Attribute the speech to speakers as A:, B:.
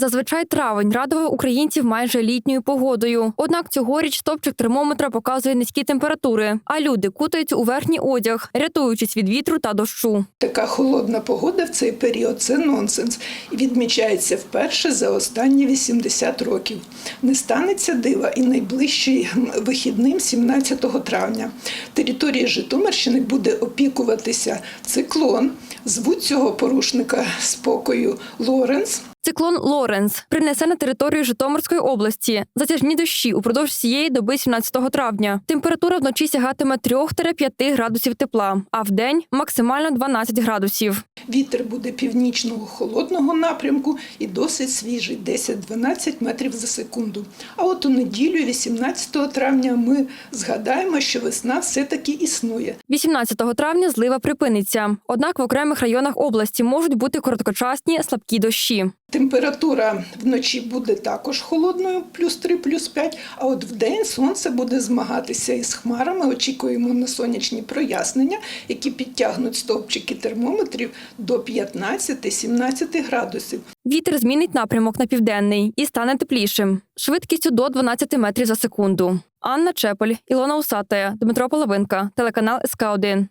A: Зазвичай травень радував українців майже літньою погодою. Однак цьогоріч стопчик термометра показує низькі температури, а люди кутаються у верхній одяг, рятуючись від вітру та дощу.
B: Така холодна погода в цей період це нонсенс відмічається вперше за останні 80 років. Не станеться дива і найближчий вихідним 17 травня. Території Житомирщини буде опікуватися циклон. Звуть цього порушника спокою Лоренс.
A: Циклон Лоренс принесе на територію Житомирської області затяжні дощі упродовж всієї доби 17 травня. Температура вночі сягатиме 3-5 градусів тепла, а вдень максимально 12 градусів.
B: Вітер буде північного холодного напрямку і досить свіжий 10-12 метрів за секунду. А от у неділю, 18 травня, ми згадаємо, що весна все-таки існує.
A: 18 травня злива припиниться. Однак в окремих районах області можуть бути короткочасні слабкі дощі.
B: Температура вночі буде також холодною, плюс 3, плюс 5, а от вдень сонце буде змагатися із хмарами. Очікуємо на сонячні прояснення, які підтягнуть стовпчики термометрів до 15-17 градусів.
A: Вітер змінить напрямок на південний і стане теплішим, швидкістю до 12 метрів за секунду. Анна Чепель, Ілона Усатая, Дмитро Половинка, телеканал СК 1